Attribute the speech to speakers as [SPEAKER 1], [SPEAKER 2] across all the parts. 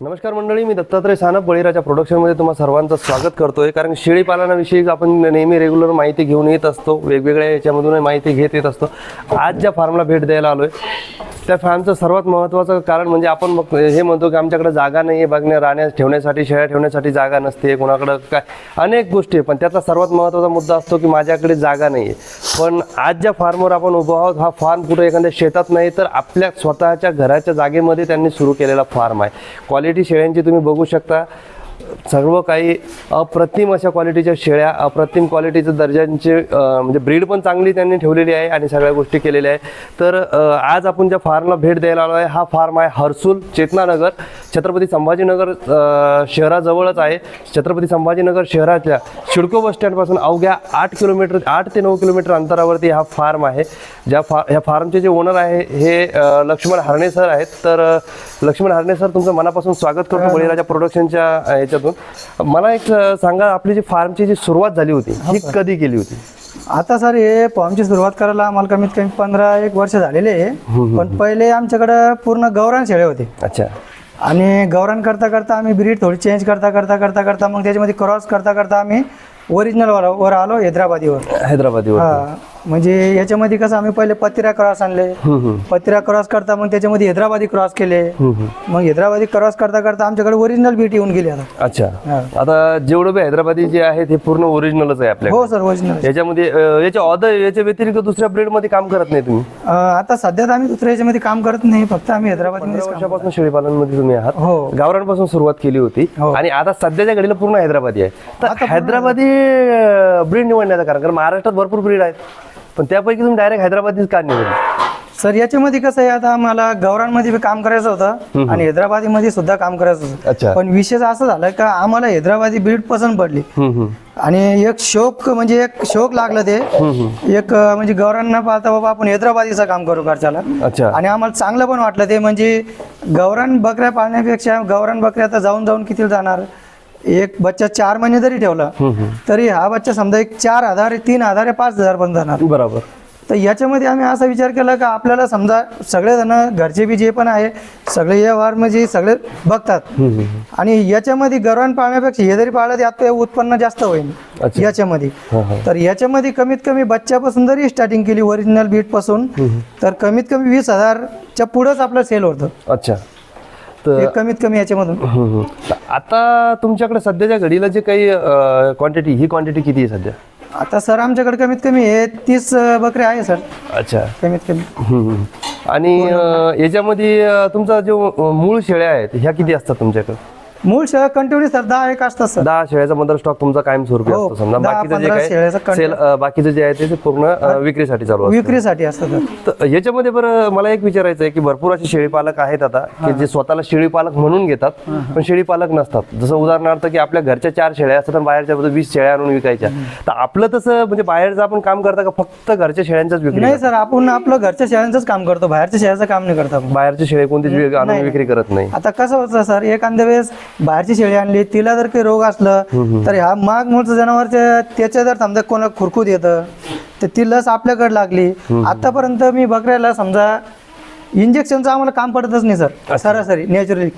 [SPEAKER 1] नमस्कार मंडळी मी दत्तात्रय सानप बळीराच्या प्रोडक्शनमध्ये तुम्हा सर्वांचं स्वागत करतोय. कारण शेळी पालनाविषयी आपण नेहमी रेग्युलर माहिती घेऊन येत असतो वेगवेगळ्या याच्यामधून माहिती घेत येत असतो. आज ज्या फार्मला भेट द्यायला आलोय त्या फार्मचं सर्वात महत्त्वाचं कारण म्हणजे आपण बघ हे म्हणतो की आमच्याकडे जागा नाही आहे बघण्या राहण्या ठेवण्यासाठी शेळ्या ठेवण्यासाठी जागा नसते कोणाकडं काय अनेक गोष्टी आहे पण त्याचा सर्वात महत्त्वाचा मुद्दा असतो की माझ्याकडे जागा नाही आहे पण आज ज्या फार्मवर आपण उभा आहोत हा फार्म कुठे एखाद्या शेतात नाही तर आपल्या स्वतःच्या घराच्या जागेमध्ये त्यांनी सुरू केलेला फार्म आहे. क्वालिटी शेळ्यांची तुम्ही बघू शकता. सर्व काही अप्रतिम अशा क्वालिटीच्या शेळ्या अप्रतिम क्वालिटीचं दर्जांचे म्हणजे ब्रीड पण चांगली त्यांनी ठेवलेली आहे आणि सगळ्या गोष्टी केलेल्या आहे तर आज आपण ज्या फार्मला भेट द्यायला आलो आहे हा फार्म आहे हर्सूल चेतनानगर छत्रपती संभाजीनगर शहराजवळच आहे. छत्रपती संभाजीनगर शहरातल्या शिडको बस स्टँडपासून अवघ्या आठ किलोमीटर आठ ते नऊ किलोमीटर अंतरावरती हा फार्म आहे. ज्या फा ह्या फार्मचे जे ओनर आहे हे लक्ष्मण हरणे सर आहेत. तर लक्ष्मण हरणे सर तुमचं मनापासून स्वागत करतो. बळीराजा प्रोडक्शनच्या अं, ह्याच्यातून मला एक सांगा आपली जी फार्मची जी सुरुवात झाली होती ही कधी केली होती?
[SPEAKER 2] आता सर हे फॉर्मची सुरुवात करायला आम्हाला कमीत कमी पंधरा एक वर्ष झालेले आहे. पण पहिले आमच्याकडं पूर्ण गौरान शेळे होते.
[SPEAKER 1] अच्छा.
[SPEAKER 2] आणि गौरान करता करता आम्ही ब्रीड थोडी चेंज करता करता करता करता मग त्याच्यामध्ये क्रॉस करता करता आम्ही ओरिजिनल वर आलो हैदराबादीवर.
[SPEAKER 1] हैदराबादीवर.
[SPEAKER 2] म्हणजे याच्यामध्ये कसं आम्ही पहिले पत्तिरा क्रॉस आणले. पत्तिरा क्रॉस करता मग त्याच्यामध्ये हैदराबादी क्रॉस केले. मग हैदराबादी क्रॉस करता करता आमच्याकडे ओरिजिनल बीट येऊन गेली आता.
[SPEAKER 1] अच्छा. आता जेवढं बी हैदराबादी जे आहे ते पूर्ण ओरिजिनलच आहे आपल्या
[SPEAKER 2] हो सर ओरिजिनल
[SPEAKER 1] याच्यामध्ये याच्या ऑदर याच्या व्यतिरिक्त दुसऱ्या ब्रीडमध्ये काम करत नाही तुम्ही?
[SPEAKER 2] आता सध्या आम्ही दुसऱ्या याच्यामध्ये काम करत नाही फक्त आम्ही
[SPEAKER 1] वर्षापासून शेळीपालनमध्ये तुम्ही आहात.
[SPEAKER 2] हो.
[SPEAKER 1] गावरांपासून सुरुवात केली होती.
[SPEAKER 2] हो.
[SPEAKER 1] आणि आता सध्याच्या घडीला पूर्ण हैदराबादी आहे. तर हैदराबादी ब्रीड निवडण्याचं कारण कारण महाराष्ट्रात भरपूर ब्रीड आहेत. पण त्यापैकी तुम्ही डायरेक्ट हैदराबादीच का निवडली?
[SPEAKER 2] सर याच्यामध्ये कसं आहे आता मला गौरांमध्ये बी काम करायचं होतं आणि हैदराबादी मध्ये सुद्धा काम करायचं
[SPEAKER 1] अच्छा.
[SPEAKER 2] होतं पण विशेष असं झालं का आम्हाला हैदराबादी ब्रीड पसंत पडली. आणि एक शौक म्हणजे एक शौक लागलं ते. एक अं, म्हणजे गौरांना पाहता बाबा आपण हैदराबादीचं काम करू
[SPEAKER 1] अच्छा.
[SPEAKER 2] आणि आम्हाला चांगलं पण वाटलं ते म्हणजे गौरान बकऱ्या पाळण्यापेक्षा गौरान बकऱ्या आता जाऊन जाऊन किती जाणार? एक बच्चा चार महिने जरी ठेवला तरी हा बच्चा समजा एक चार हजार तीन हजार पाच हजार पण जाणार.
[SPEAKER 1] बरोबर.
[SPEAKER 2] तर याच्यामध्ये आम्ही असा विचार केला का आपल्याला समजा सगळेजण घरचे बी जे पण आहे सगळे व्यवहार म्हणजे सगळे बघतात. आणि याच्यामध्ये गरवान पाळण्यापेक्षा हे जरी पाळलं तर यात उत्पन्न जास्त होईल. याच्यामध्ये. तर याच्यामध्ये कमीत कमी बच्च्यापासून जरी स्टार्टिंग केली ओरिजिनल बीटपासून तर कमीत कमी वीस हजारच्या पुढंच आपलं सेल होतं.
[SPEAKER 1] अच्छा. तर
[SPEAKER 2] कमीत कमी याच्यामधून.
[SPEAKER 1] हम्म, हम्म. तर आता तुमच्याकडे सध्याच्या घडीला जे काही क्वांटिटी ही क्वांटिटी किती आहे सध्या?
[SPEAKER 2] आता सर आमच्याकडे कमीत कमी हे तीस बकरे आहे सर.
[SPEAKER 1] अच्छा.
[SPEAKER 2] कमीत कमी.
[SPEAKER 1] हम्म, हम्म. आणि अं, याच्यामध्ये अं, तुमचा जो अं, मूळ शेळ्या आहेत ह्या किती असतात तुमच्याकडे?
[SPEAKER 2] मूळ शेळ्या कंटिन्यू सर दहा एक असतात सर.
[SPEAKER 1] दहा शेळ्याचा मदर स्टॉक तुमचा कायम स्वरूपी
[SPEAKER 2] हो,
[SPEAKER 1] असतो समजा
[SPEAKER 2] दहा,
[SPEAKER 1] बाकीचं जे
[SPEAKER 2] पंधरा शेळ्याचा
[SPEAKER 1] काय सेल बाकीचं जे आहे ते ते पूर्ण अं, विक्रीसाठी चालू असतं.
[SPEAKER 2] विक्रीसाठी असतात सर.
[SPEAKER 1] तर याच्यामध्ये बरं मला एक विचारायचं आहे की भरपूर असे शेळीपालक आहेत आता की जे स्वतःला शेळीपालक म्हणून घेतात पण शेळीपालक नसतात. जसं उदाहरणार्थ की आपल्या घरच्या चार शेळ्या असतात आणि बाहेरच्या बाजूला वीस शेळ्या आणून विकायच्या. तर आपलं तसं म्हणजे बाहेरचं आपण काम करता का फक्त घरच्या शेळ्यांचाच विक्री
[SPEAKER 2] नाही सर आपण आपलं घरच्या शेळ्यांचंच काम करतो बाहेरच्या शेळ्याचं काम नाही करतो आपण.
[SPEAKER 1] बाहेरचे शेळे कोणतीच वि- आणून विक्री करत नाही.
[SPEAKER 2] आता कसं होतं सर एखाद्या वेळेस बाहेरची शेळी आणली तिला जर काही रोग असलं तर ह्या माग मूळचं जनावरच्या त्याच्या जर समजा कोणा खुरकूत येतं तर ती लस आपल्याकडे लागली. आतापर्यंत मी बकऱ्याला समजा इंजेक्शनचं आम्हाला काम पडतच नाही सर. सरासरी नॅचरली.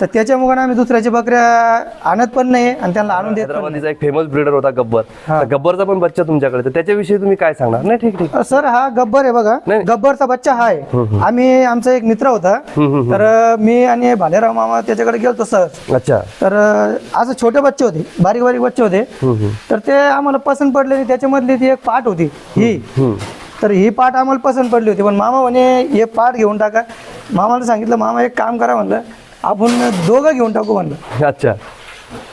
[SPEAKER 2] तर त्याच्यामुळे आम्ही दुसऱ्याच्या बकऱ्या आणत पण नाही आणि त्यांना आणून देत पण नाही.
[SPEAKER 1] हैदराबादीचा एक फेमस ब्रीडर होता गब्बर. तर गब्बरचा पण बच्चा तुमच्याकडे तर त्याच्याविषयी तुम्ही काय सांगणार? नाही ठीक ठीक.
[SPEAKER 2] सर हा गब्बर आहे बघा.
[SPEAKER 1] नाही.
[SPEAKER 2] गब्बरचा बच्चा हा आहे. आम्ही आमचा एक मित्र होता. तर मी आणि भालेराव मामा त्याच्याकडे गेलतो सहज
[SPEAKER 1] अच्छा.
[SPEAKER 2] तर असं छोटे बच्चे होते. बारीक बारीक बच्चे होते. तर ते आम्हाला पसंत पडले नाही. त्याच्यामधली ती एक पाठ होती. ही. तर ही पाठ आम्हाला पसंत पडली होती. पण मामा म्हणे हे पाठ घेऊन टाका. मामाला सांगितलं मामा एक काम करा म्हणलं आपण दोघं घेऊन टाकू म्हणलं.
[SPEAKER 1] अच्छा.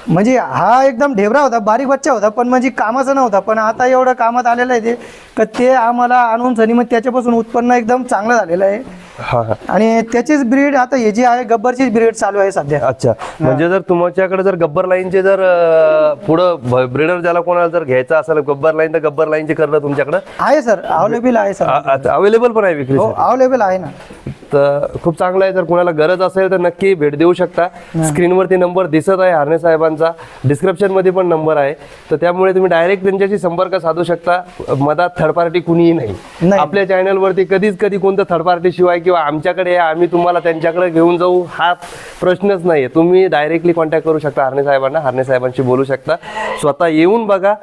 [SPEAKER 2] म्हणजे हा एकदम ढेबरा होता बारीक बच्चा होता पण म्हणजे कामाचा नव्हता. पण आता एवढं कामात आलेलं आहे ते का ते आम्हाला आणून सनी मग त्याच्यापासून उत्पन्न एकदम चांगलं झालेलं आहे.
[SPEAKER 1] हा हा.
[SPEAKER 2] आणि त्याचीच ब्रीड आता हे जी आहे गब्बरचीच ब्रीड चालू आहे सध्या.
[SPEAKER 1] अच्छा. म्हणजे जर तुमच्याकडे जर गब्बर लाईनचे जर पुढं ब्रिडर ज्याला कोणाला जर घ्यायचं असेल गब्बर लाईन तर गब्बर लाईनचे करणं तुमच्याकडे?
[SPEAKER 2] आहे सर. अवेलेबल आहे सर.
[SPEAKER 1] अवेलेबल पण आहे विक्री
[SPEAKER 2] हो अवेलेबल आहे ना.
[SPEAKER 1] तर खूप चांगलं आहे. जर कुणाला गरज असेल तर नक्की भेट देऊ शकता. स्क्रीनवरती नंबर दिसत आहे हार्ने साहेबांचा. डिस्क्रिप्शनमध्ये पण नंबर आहे. तर त्यामुळे तुम्ही डायरेक्ट त्यांच्याशी संपर्क साधू शकता. मधात थर्ड पार्टी कुणीही नाही. आपल्या चॅनलवरती कधीच कधी कोणतं थर्ड पार्टी शिवाय किंवा आमच्याकडे आम्ही तुम्हाला त्यांच्याकडे घेऊन जाऊ हा प्रश्नच नाही तुम्ही डायरेक्टली कॉन्टॅक्ट करू शकता हार्ने साहेबांना. हार्ने साहेबांशी बोलू शकता. स्वतः येऊन बघा.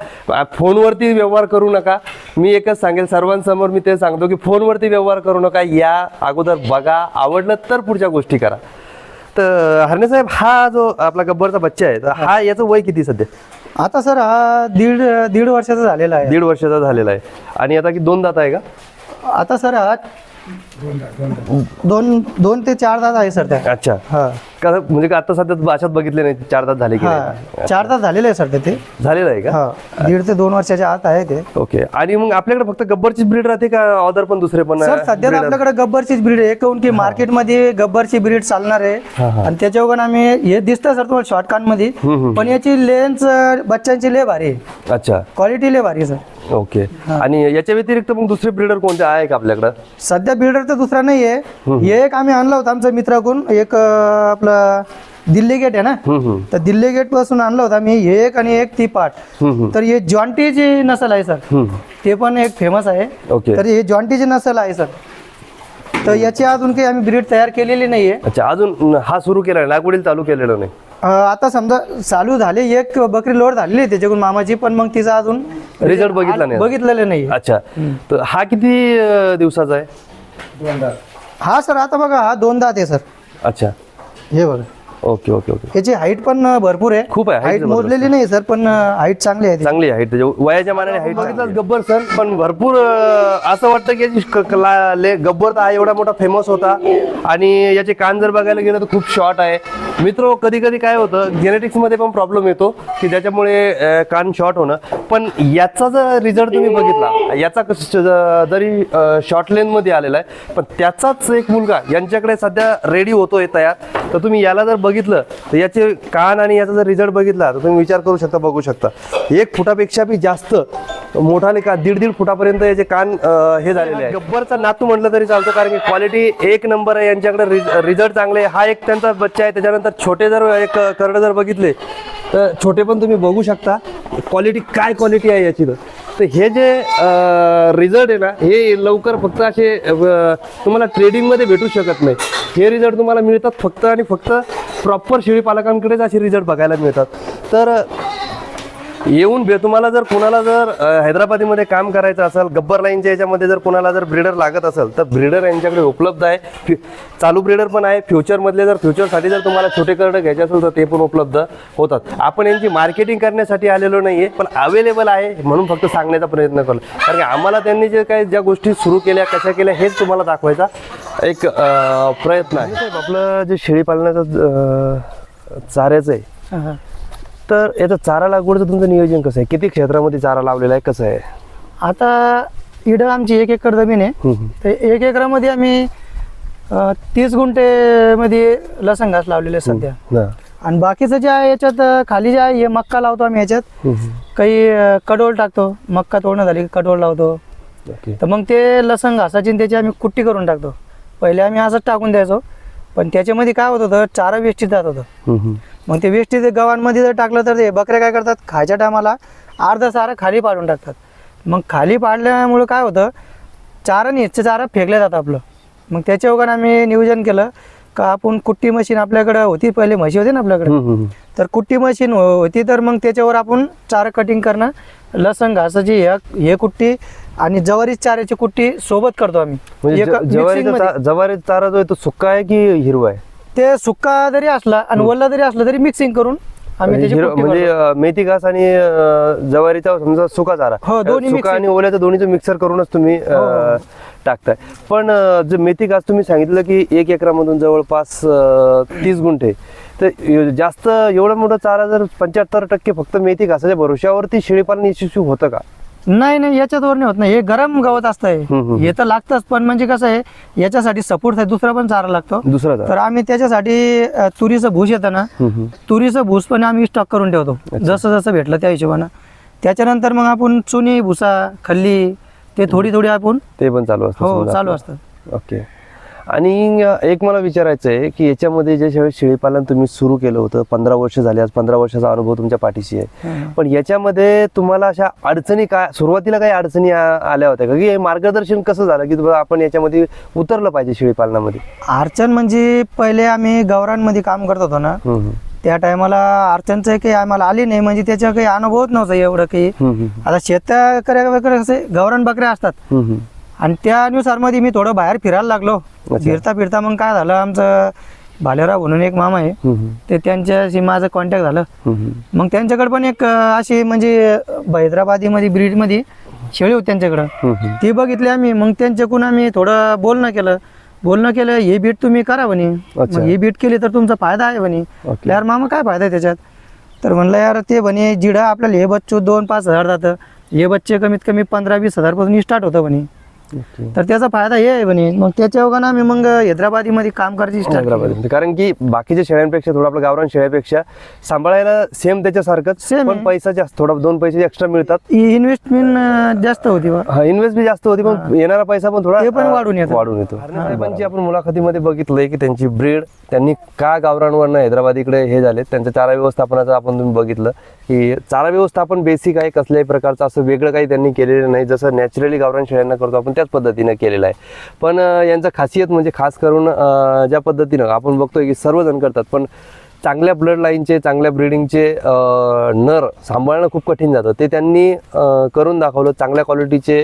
[SPEAKER 1] फोनवरती व्यवहार करू नका. मी एकच सांगेल सर्वांसमोर मी ते सांगतो की फोनवरती व्यवहार करू नका. या अगोदर बघा आवडलं तर पुढच्या गोष्टी करा. तर हरणे साहेब हा जो आपला गब्बरचा बच्चा आहे तर हा याचं वय किती सध्या?
[SPEAKER 2] आता सर हा दीड दीड वर्षाचा झालेला आहे.
[SPEAKER 1] दीड वर्षाचा झालेला आहे. आणि आता की दोन दात आहे का?
[SPEAKER 2] आता सर हा दोन दोन ते चार तास आहे सर त्या.
[SPEAKER 1] अच्छा.
[SPEAKER 2] हा.
[SPEAKER 1] का म्हणजे आता सध्या भाषात बघितले नाही चार तास झाले की नाही?
[SPEAKER 2] चार तास झालेले आहे सर ते.
[SPEAKER 1] झालेलं आहे का?
[SPEAKER 2] हा. दीड ते दोन वर्षाच्या आत आहे ते.
[SPEAKER 1] ओके. आणि मग आपल्याकडे फक्त गब्बरचीच ब्रीड राहते का ऑदर पण दुसरे पण
[SPEAKER 2] सर सध्या तर आपल्याकडे गब्बरचीच ब्रीड आहे. काऊन की मार्केटमध्ये गब्बरची ब्रीड चालणार आहे. आणि त्याच्यावर आम्ही हे दिसतं सर तुम्हाला शॉर्ट कानमध्ये पण याची लेन्स बच्चांची लय भारी आहे.
[SPEAKER 1] अच्छा.
[SPEAKER 2] क्वालिटी लय भारी आहे सर.
[SPEAKER 1] ओके. आणि याच्या व्यतिरिक्त मग दुसरे ब्रीडर कोणते आहे का आपल्याकडं?
[SPEAKER 2] सध्या बिल्डर तर दुसरा नाही आहे हे एक आम्ही आणला होता आमच्या मित्राकडून. एक अं, आपलं दिल्ली गेट आहे ना?
[SPEAKER 1] हम्म, हम्म.
[SPEAKER 2] तर दिल्ली गेटपासून आणला होता मी हे एक आणि एक ती पाट तर हे जॉन्टीची नसल आहे सर
[SPEAKER 1] हम्म.
[SPEAKER 2] ते पण एक फेमस आहे.
[SPEAKER 1] ओके.
[SPEAKER 2] तर हे जॉन्टीची नसल आहे सर तर याची अजून काही आम्ही ब्रीड तयार केलेली नाहीये.
[SPEAKER 1] अच्छा अजून हा सुरू केला लागवडील चालू केलेलं नाही.
[SPEAKER 2] आता समजा चालू झाले एक बकरी लोड झालेली आहे त्याच्याकडून मामाची पण मग तिचा अजून
[SPEAKER 1] रिझल्ट बघितला नाही.
[SPEAKER 2] बघितलेलं नाही.
[SPEAKER 1] अच्छा. तर हा किती दिवसाचा आहे?
[SPEAKER 2] हा सर आता बघा हा दोन दात आहे सर.
[SPEAKER 1] अच्छा.
[SPEAKER 2] हे बघा.
[SPEAKER 1] Okay okay okay.
[SPEAKER 2] याची हाईट पण भरपूर आहे.
[SPEAKER 1] खूप आहे,
[SPEAKER 2] हाईट. मोजलेली नाही सर पण हाईट चांगली आहे.
[SPEAKER 1] चांगली आहे त्याच्या वयाच्या मानाने हाईट बघितलं गब्बर सर. पण भरपूर असं वाटतं की याची गब्बर तर हा एवढा मोठा फेमस होता. आणि याचे कान जर बघायला गेलं तर खूप शॉर्ट आहे. मित्र कधी कधी काय होतं जेनेटिक्समध्ये पण प्रॉब्लेम येतो की ज्याच्यामुळे कान शॉर्ट होणं. पण याचा जर रिझल्ट तुम्ही बघितला याचा जरी शॉर्ट लेनमध्ये आलेला आहे पण त्याचाच एक मुलगा यांच्याकडे सध्या रेडी होतोय तयार. तर तुम्ही याला जर बघितलं तर याचे कान आणि याचा जर रिझल्ट बघितला तर तुम्ही विचार करू शकता बघू शकता. एक फुटापेक्षा बी जास्त मोठाले का दीड दीड फुटापर्यंत याचे कान हे झालेले आहे गब्बरचा नातू म्हटलं तरी चालतो कारण की क्वालिटी एक नंबर आहे यांच्याकडे रिझल्ट चांगले आहे. हा एक त्यांचा बच्चा आहे त्याच्यानंतर छोटे जर एक करडे जर बघितले तर छोटे पण तुम्ही बघू शकता. क्वालिटी काय क्वालिटी आहे याची? तर तर हे जे रिझल्ट आहे ना हे लवकर फक्त असे तुम्हाला ट्रेडिंगमध्ये भेटू शकत नाही. हे रिझल्ट तुम्हाला मिळतात फक्त आणि फक्त प्रॉपर शेळी पालकांकडेच असे रिझल्ट बघायला मिळतात. तर येऊन भे तुम्हाला जर कुणाला जर हैदराबादीमध्ये काम करायचं असेल गब्बर लाईनच्या याच्यामध्ये जर कुणाला जर ब्रीडर लागत असेल तर ब्रीडर यांच्याकडे उपलब्ध आहे. फ्यु- चालू ब्रीडर पण आहे. फ्युचरमधले जर फ्युचरसाठी जर तुम्हाला छोटे करडे घ्यायचे असेल तर ते पण उपलब्ध होतात. आपण यांची मार्केटिंग करण्यासाठी आलेलो नाही आहे पण अवेलेबल आहे म्हणून फक्त सांगण्याचा प्रयत्न करलो. कारण की आम्हाला त्यांनी जे काही ज्या गोष्टी सुरू केल्या कशा केल्या हेच तुम्हाला दाखवायचा एक प्रयत्न आहे. साहेब, आपलं जे शेळी पालनाचं चाऱ्याचं आहे. तर याचं चारा लागवडचं तुमचं नियोजन कसं आहे? किती क्षेत्रामध्ये चारा लावलेला आहे? कसं आहे?
[SPEAKER 2] आता इकडं आमची एक एकर जमीन आहे.
[SPEAKER 1] हम्म.
[SPEAKER 2] तर एक एकरामध्ये आम्ही अं, तीस गुंठे मध्ये लसण घास लावलेले आहे सध्या.
[SPEAKER 1] हा.
[SPEAKER 2] आणि बाकीचं जे आहे याच्यात अं, खाली जे आहे हे मक्का लावतो आम्ही याच्यात.
[SPEAKER 1] हम्म.
[SPEAKER 2] काही अं, कडोल टाकतो. मक्का तोडणं झाली की कडोल लावतो.
[SPEAKER 1] ओके.
[SPEAKER 2] तर मग ते लसण घासाची आणि त्याची आम्ही कुट्टी करून टाकतो. पहिले आम्ही असंच टाकून द्यायचो. पण त्याच्यामध्ये काय होत होतं? चारा वेस्टीत जात होतं.
[SPEAKER 1] हम्म.
[SPEAKER 2] मग ते वेस्टीत गव्हांमध्ये जर टाकलं तर ते बकऱ्या काय करतात? खायच्या टायमाला अर्धा चारा खाली पाडून टाकतात. मग खाली पाडल्यामुळे काय होतं? चारा आणि ह्याचं चारा फेकलं जातं आपलं. मग त्याच्या वगैरे आम्ही नियोजन केलं. का आपण कुट्टी मशीन आपल्याकडं होती पहिले म्हशी होती ना आपल्याकडे. तर कुट्टी मशीन हो- होती तर मग त्याच्यावर आपण चारा कटिंग करणं लसण घासाची हे कुट्टी आणि जवारी चाऱ्याची कुट्टी सोबत करतो आम्ही.
[SPEAKER 1] म्हणजे
[SPEAKER 2] एका
[SPEAKER 1] ज- ज्वारीचा
[SPEAKER 2] mixing मध्ये.
[SPEAKER 1] चा- ज्वारीचा चारा जो आहे तो सुक्का आहे की हिरवा आहे?
[SPEAKER 2] ते सुक्का जरी असला आणि वल्ला जरी असला तरी मिक्सिंग करून आम्ही त्याची
[SPEAKER 1] म्हणजे
[SPEAKER 2] करतो.
[SPEAKER 1] अं, मेथी घास आणि अं, ज्वारीचा समजा सुका चारा.
[SPEAKER 2] हो, दोन्ही
[SPEAKER 1] सुका. आणि ओल्याचं दोन्हीचं मिक्सर करूनच तुम्ही
[SPEAKER 2] हो, हो,
[SPEAKER 1] अं, टाकताय. पण अं, जे मेथी घास तुम्ही सांगितलं की एक एकरामधून जवळपास अं, तीस गुंठे तर य- जास्त एवढा मोठा चारा जर पंच्याहत्तर टक्के फक्त मेथी घासाच्या भरोश्यावरती शेळीपालन यशस्वी होतं का?
[SPEAKER 2] नाही नाही याच्यावर नाही होत. नाही हे गरम गवत असतं
[SPEAKER 1] हम्म, हम्म.
[SPEAKER 2] हे तर लागतंच पण म्हणजे कसं आहे याच्यासाठी सपोर्ट आहे दुसरा पण चारा लागतो.
[SPEAKER 1] दुसरा
[SPEAKER 2] तर आम्ही त्याच्यासाठी तुरीचं भूस येतं ना. तुरीचं भूस पण आम्ही स्टॉक करून ठेवतो. जसं जसं भेटलं त्या हिशोबानं. त्याच्यानंतर मग आपण चुनी भुसा खल्ली ते थोडी थोडी आपण
[SPEAKER 1] ते पण चालू असतं
[SPEAKER 2] हो चालू. असतं.
[SPEAKER 1] ओके. आणि एक मला विचारायचं आहे की याच्यामध्ये जे शेळी शेळीपालन तुम्ही सुरू केलं होतं पंधरा वर्ष झाले आज पंधरा वर्षाचा अनुभव तुमच्या पाठीशी आहे पण याच्यामध्ये तुम्हाला अशा अडचणी काय सुरुवातीला काही अडचणी आल्या होत्या का की मार्गदर्शन कसं झालं की आपण याच्यामध्ये उतरलं पाहिजे शेळीपालनामध्ये
[SPEAKER 2] अडचण म्हणजे पहिले आम्ही गौरांमध्ये काम करत होतो ना. त्या टायमाला अडचणचं काही आम्हाला आली नाही म्हणजे त्याच्या काही अनुभवच नव्हता एवढं काही. आता शेतकऱ्या वगैरे कसे गौरण बकऱ्या असतात. आणि त्यानुसारमध्ये मी थोडं बाहेर फिरायला लागलो फिरता फिरता मग काय झालं आमचं भालेराव म्हणून एक मामा आहे. ते त्यांच्याशी माझं कॉन्टॅक्ट झालं. मग त्यांच्याकडे पण एक अशी म्हणजे हैदराबादीमध्ये ब्रीडमध्ये शेळी होती त्यांच्याकडं. ती बघितली आम्ही मग त्यांच्याकडून आम्ही थोडं बोलणं केलं बोलणं केलं हे बीट तुम्ही करा म्हणे हे बीट केली तर तुमचा फायदा आहे म्हणे. यार मामा काय फायदा आहे त्याच्यात तर म्हणलं यार ते म्हणे जिडं आपल्याला हे बच्चू दोन पाच हजार जातं हे बच्चे कमीत कमी पंधरा वीस हजारपासून स्टार्ट होतं म्हणे. तर त्याचा फायदा हे आहे म्हणे मग त्याच्या ओघानं आम्ही मग हैदराबादीमध्ये काम करायची
[SPEAKER 1] हैदराबाद कारण की बाकीच्या शेळ्यांपेक्षा थोडं आपलं गावरान शेळ्यापेक्षा सांभाळायला सेम त्याच्यासारखंच
[SPEAKER 2] Same
[SPEAKER 1] पण
[SPEAKER 2] आहे.
[SPEAKER 1] पैसा जास्त थोडा दोन पैसे एक्स्ट्रा मिळतात.
[SPEAKER 2] इन्व्हेस्टमेंट जास्त होती बा.
[SPEAKER 1] हा इन्व्हेस्ट बी जास्त होती पण येणारा पैसा पण थोडा
[SPEAKER 2] ते पण
[SPEAKER 1] अं,
[SPEAKER 2] वाढून येतं.
[SPEAKER 1] वाढून येतो. साहेबांची आपण मुलाखतीमध्ये बघितलंय की त्यांची ब्रीड त्यांनी का गावरांवरनं हैदराबाद इकडे हे झाले त्यांचं चारा व्यवस्थापनाचं आपण तुम्ही बघितलं. की चारा व्यवस्थापन बेसिक आहे कसल्याही प्रकारचं असं वेगळं काही त्यांनी केलेलं नाही. जसं नॅचरली गावरान शेळ्यांना करतो आपण त्याच पद्धतीनं केलेलं आहे. पण यांचं खासियत म्हणजे खास करून ज्या पद्धतीनं आपण बघतोय की सर्वजण करतात पण चांगल्या ब्लड लाईनचे चांगल्या ब्रिडिंगचे नर सांभाळणं खूप कठीण जातं. ते त्यांनी करून दाखवलं चांगल्या क्वालिटीचे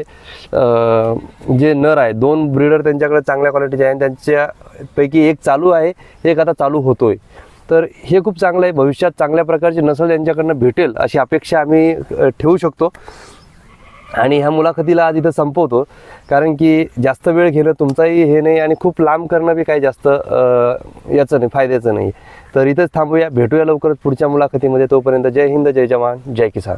[SPEAKER 1] जे नर आहे दोन ब्रीडर त्यांच्याकडे चांगल्या क्वालिटीचे आहे आणि त्यांच्यापैकी एक चालू आहे एक आता चालू होतोय. तर हे खूप चांगलं आहे. भविष्यात चांगल्या प्रकारची नसल त्यांच्याकडनं भेटेल अशी अपेक्षा आम्ही ठेवू शकतो. आणि ह्या मुलाखतीला आज इथं संपवतो. कारण की जास्त वेळ घेणं तुमचाही हे नाही आणि खूप लांब करणं बी काही जास्त याचं नाही फायद्याचं नाही. तर इथंच थांबूया. भेटूया लवकरच पुढच्या मुलाखतीमध्ये. तोपर्यंत जय हिंद जय जवान जय किसान.